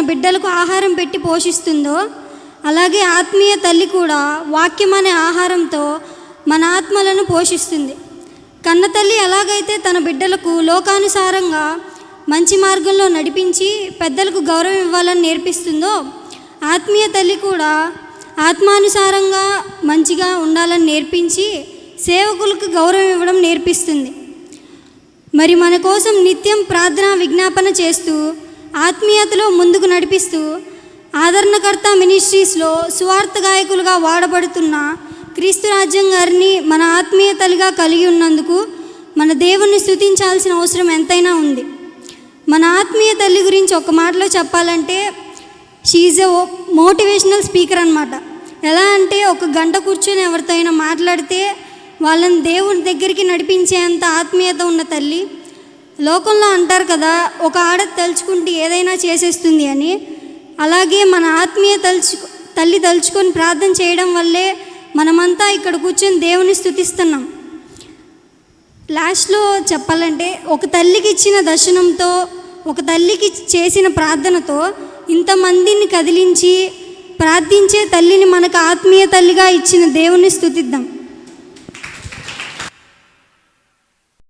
తన బిడ్డలకు ఆహారం పెట్టి పోషిస్తుందో అలాగే ఆత్మీయ తల్లి కూడా వాక్యం అనే ఆహారంతో మన ఆత్మలను పోషిస్తుంది. కన్న తల్లి ఎలాగైతే తన బిడ్డలకు లోకానుసారంగా మంచి మార్గంలో నడిపించి పెద్దలకు గౌరవం ఇవ్వాలని నేర్పిస్తుందో ఆత్మీయ తల్లి కూడా ఆత్మానుసారంగా మంచిగా ఉండాలని నేర్పించి సేవకులకు గౌరవం ఇవ్వడం నేర్పిస్తుంది. మరి మన కోసం నిత్యం ప్రార్థన విజ్ఞాపన చేస్తూ ఆత్మీయతలో ముందుకు నడిపిస్తూ ఆదరణకర్త మినిస్ట్రీస్లో సువార్త గాయకులుగా వాడబడుతున్న క్రీస్తు రాజ్యం గారిని మన ఆత్మీయతలుగా కలిగి ఉన్నందుకు మన దేవుణ్ణి స్థుతించాల్సిన అవసరం ఎంతైనా ఉంది. మన ఆత్మీయ తల్లి గురించి ఒక మాటలో చెప్పాలంటే షీఈ్ ఎ మోటివేషనల్ స్పీకర్ అనమాట ఎలా అంటే ఒక గంట కూర్చొని ఎవరితో అయినా మాట్లాడితే వాళ్ళని దేవుని దగ్గరికి నడిపించేంత ఆత్మీయత ఉన్న తల్లి లోకంలో అంటారు కదా ఒక ఆడ తలుచుకుంటే ఏదైనా చేసేస్తుంది అని. అలాగే మన ఆత్మీయ తలుచు తల్లి తలుచుకొని ప్రార్థన చేయడం వల్లే మనమంతా ఇక్కడ కూర్చొని దేవుని స్థుతిస్తున్నాం. లాస్ట్లో చెప్పాలంటే ఒక తల్లికి ఇచ్చిన దర్శనంతో ఒక తల్లికి చేసిన ప్రార్థనతో ఇంతమందిని కదిలించి ప్రార్థించే తల్లిని మనకు ఆత్మీయ తల్లిగా ఇచ్చిన దేవుని స్థుతిద్దాం.